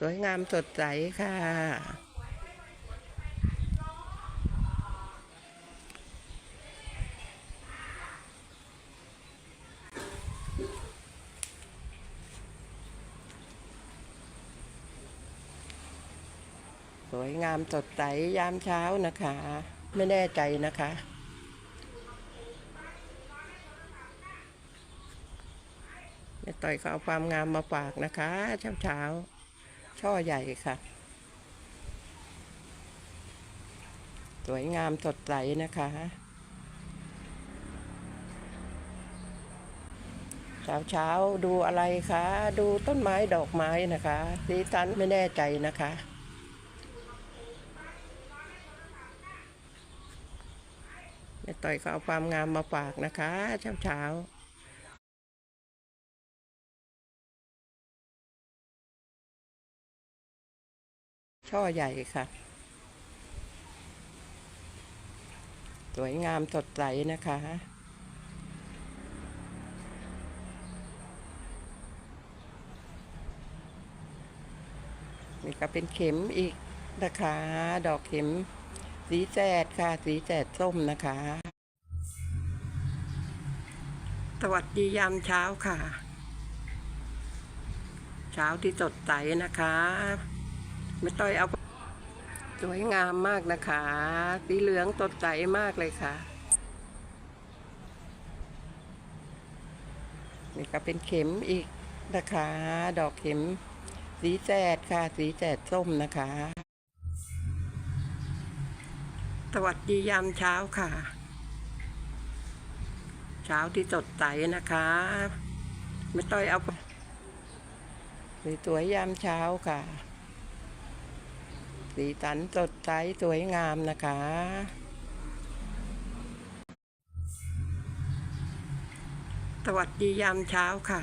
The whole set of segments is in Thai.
สวยงามสดใสค่ะ สวยงามสดใสยามเช้านะคะ ไม่แน่ใจนะคะแม่ต่อยก็เอาความงามมาฝากนะคะ เช้าเช้า ช่อใหญ่ค่ะ สวยงามสดใสนะคะ เช้าเช้าดูอะไรคะ ดูต้นไม้ดอกไม้นะคะสีสันไม่แน่ใจนะคะแม่ต่อยก็เอาความงามมาฝากนะคะ เช้าเช้า ช่อใหญ่ค่ะ สวยงามสดใสนะคะนี่ก็เป็นเข็มอีกนะคะ ดอกเข็มสีแสดค่ะ สีแสดส้มนะคะ สวัสดียามเช้าค่ะ เช้าที่สดใสนะคะ ไม่ต้อยเอาสวยงามมากนะคะ สีเหลืองสดใสมากเลยค่ะ นี่ก็เป็นเข็มอีกนะคะ ดอกเข็ม สีแสดค่ะ สีแสดส้มนะคะ สวัสดียามเช้าค่ะ เช้าที่สดใสนะคะ ไม่ต้อยเอาสวยๆยามเช้าค่ะ สีสันสดใสสวยงามนะคะ สวัสดียามเช้าค่ะ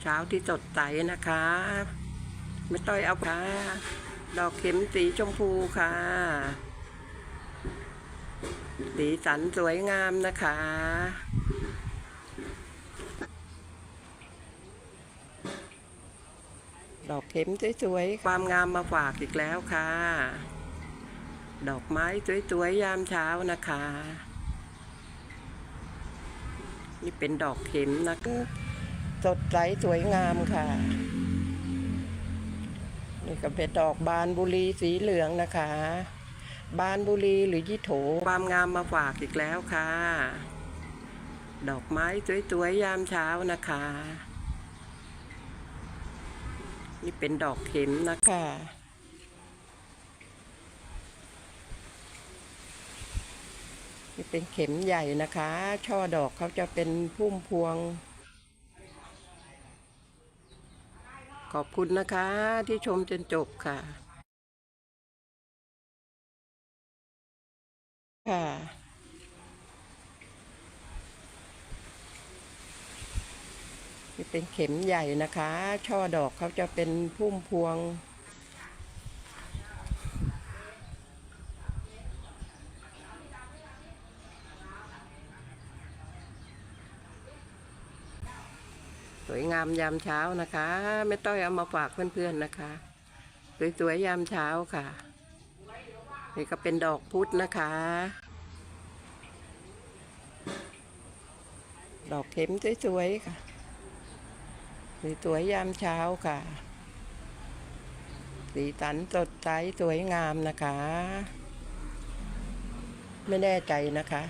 เช้าที่สดใสนะคะ ไม่ต้อยเอาค่ะ ดอกเข็มสีชมพูค่ะ สีสันสวยงามนะคะ ดอกเข็มสวยๆ ความงามมาฝากอีกแล้วค่ะ ดอกไม้สวยๆ ยามเช้านะคะ นี่เป็นดอกเข็มนะคะสดใสสวยงามค่ะ นี่ก็เป็นดอกบานบุรีสีเหลืองนะคะ บานบุรีหรือยี่โถ ความงามมาฝากอีกแล้วค่ะ ดอกไม้สวยๆ ยามเช้านะคะ นี่เป็นดอกเข็มนะคะนี่เป็นเข็มใหญ่นะคะ ช่อดอกเขาจะเป็นพุ่มพวง ขอบคุณนะคะที่ชมจนจบค่ะ นี่ เป็นเข็มใหญ่นะคะ ช่อดอกเขาจะเป็นพุ่มพวง สวยงามยามเช้านะคะไม่ต้อยเอามาฝากเพื่อนๆนะคะ สวยๆยามเช้าค่ะ นี่ก็เป็นดอกพุธนะคะดอกเข็มสวยๆค่ะ สวยๆยามเช้าค่ะ สีสันสดใสสวยงามนะคะ ไม่แน่ใจนะคะ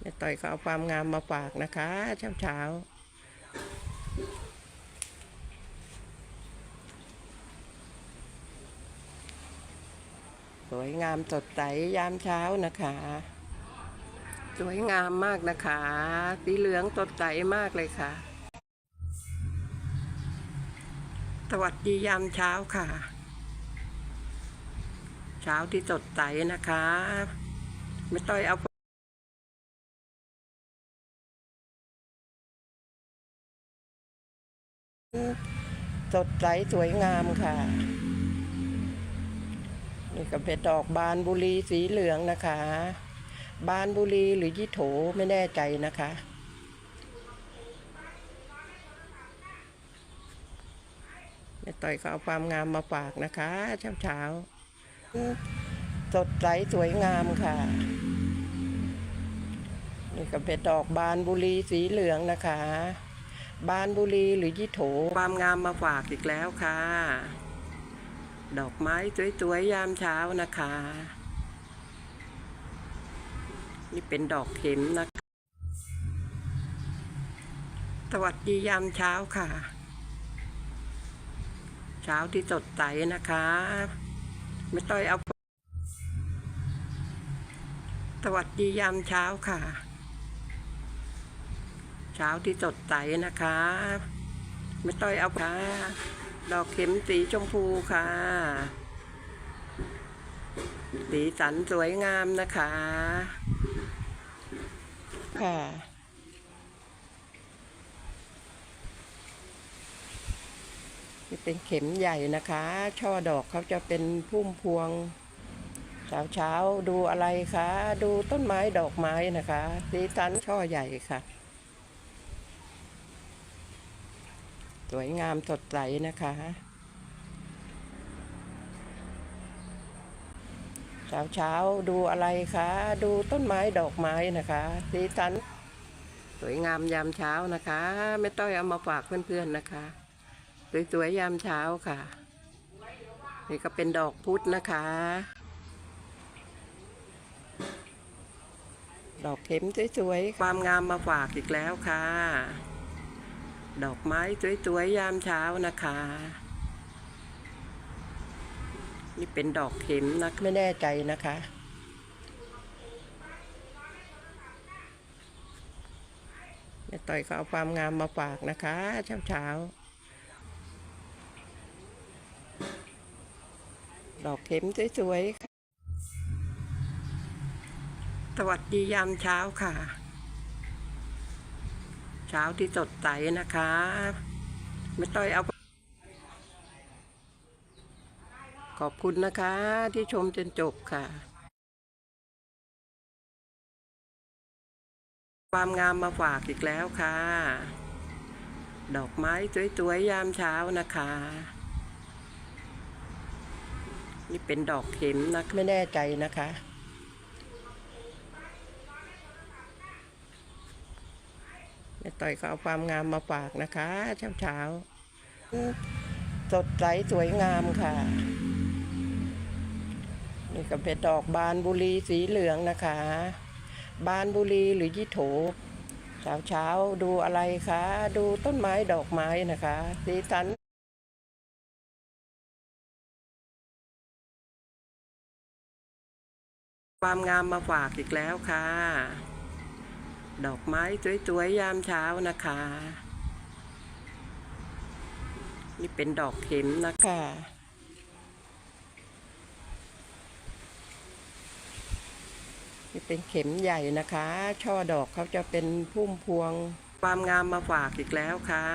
แม่ต่อยก็เอาความงามมาฝากนะคะ เช้าเช้าๆสวยงามสดใสยามเช้านะคะ สวยงามมากนะคะ สีเหลืองสดใสมากเลยค่ะ สวัสดียามเช้าค่ะ เช้าที่สดใสนะคะ ไม่ต้อยเอาสดใสสวยงามค่ะ นี่ก็เป็นดอกบานบุรีสีเหลืองนะคะ บานบุรีหรือยี่โถไม่แน่ใจนะคะ แม่ต่อยก็เอาความงามมาฝากนะคะเช้าเช้าสดใสสวยงามค่ะ นี่ก็เป็นดอกบานบุรีสีเหลืองนะคะ บานบุรีหรือยี่โถความงามมาฝากอีกแล้วค่ะ ดอกไม้สวยๆยามเช้านะคะ นี่เป็นดอกเข็มนะคะ สวัสดียามเช้าค่ะ เช้าที่สดใสนะคะ ไม่ต้อยเอา สวัสดียามเช้าค่ะ เช้าที่สดใสนะคะ ไม่ต้อยเอาค่ะ ดอกเข็มสีชมพูค่ะสีสันสวยงามนะคะ ค่ะนี่เป็นเข็มใหญ่นะคะ ช่อดอกเขาจะเป็นพุ่มพวงเช้าเช้าๆดูอะไรคะ ดูต้นไม้ดอกไม้นะคะสีสันช่อใหญ่ค่ะ สวยงามสดใสนะคะ เช้าเช้าดูอะไรคะ ดูต้นไม้ดอกไม้นะคะสีสันสวยงามยามเช้านะคะไม่ต้อยเอามาฝากเพื่อนๆนะคะ สวยๆยามเช้าค่ะ นี่ก็เป็นดอกพุธนะคะ ดอกเข็มสวยๆความงามมาฝากอีกแล้วค่ะ ดอกไม้สวยๆยามเช้านะคะ นี่เป็นดอกเข็มนะไม่แน่ใจนะคะ แม่ต่อยก็เอาความงามมาฝากนะคะ เช้าๆดอกเข็มสวยๆค่ะ สวัสดียามเช้าค่ะ เช้าที่สดใสนะคะ ไม่ต้อยเอา ขอบคุณนะคะที่ชมจนจบค่ะ ความงามมาฝากอีกแล้วค่ะ ดอกไม้สวยๆยามเช้านะคะ นี่เป็นดอกเข็มนะไม่แน่ใจนะคะแม่ต่อยก็เอาความงามมาฝากนะคะ เช้าเช้าๆสดใสสวยงามค่ะ นี่ก็เป็นดอกบานบุรีสีเหลืองนะคะ บานบุรีหรือยี่โถเช้าเช้าดูอะไรคะ ดูต้นไม้ดอกไม้นะคะ สีสันความงามมาฝากอีกแล้วค่ะ ดอกไม้สวยๆยามเช้านะคะ นี่เป็นดอกเข็มนะคะ นี่เป็นเข็มใหญ่นะคะ ช่อดอกเขาจะเป็นพุ่มพวงความงามมาฝากอีกแล้วค่ะ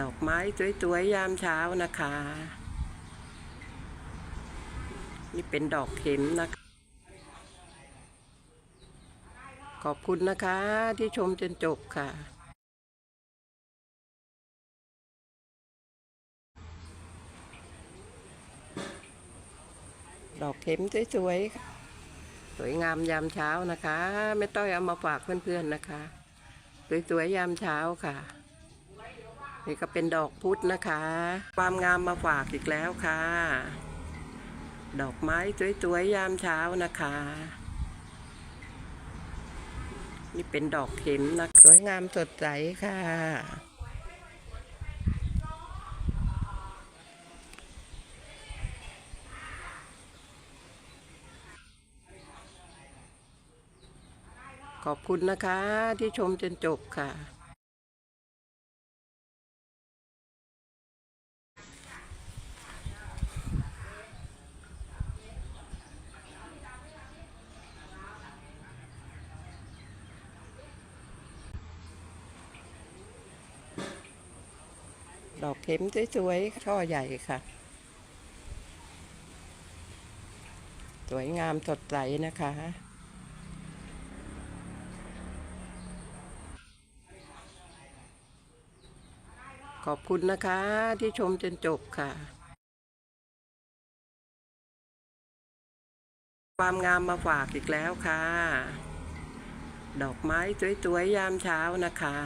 ดอกไม้สวยๆยามเช้านะคะ นี่เป็นดอกเข็มนะคะ ขอบคุณนะคะที่ชมจนจบค่ะดอกเข็มสวยๆค่ะ วยงามยามเช้านะคะไม่ต้อยเอามาฝากเพื่อนๆนะคะ สวยๆยามเช้าค่ะ นี่ก็เป็นดอกพุธนะคะ ความงามมาฝากอีกแล้วค่ะ ดอกไม้สวยๆยามเช้านะคะ นี่เป็นดอกเข็มนะสวยงามสดใสค่ะ ขอบคุณนะคะที่ชมจนจบค่ะ ดอกเข็มสวยๆช่อใหญ่ค่ะ สวยงามสดใสนะคะ ขอบคุณนะคะที่ชมจนจบค่ะ ความงามมาฝากอีกแล้วค่ะ ดอกไม้สวยๆยามเช้านะคะ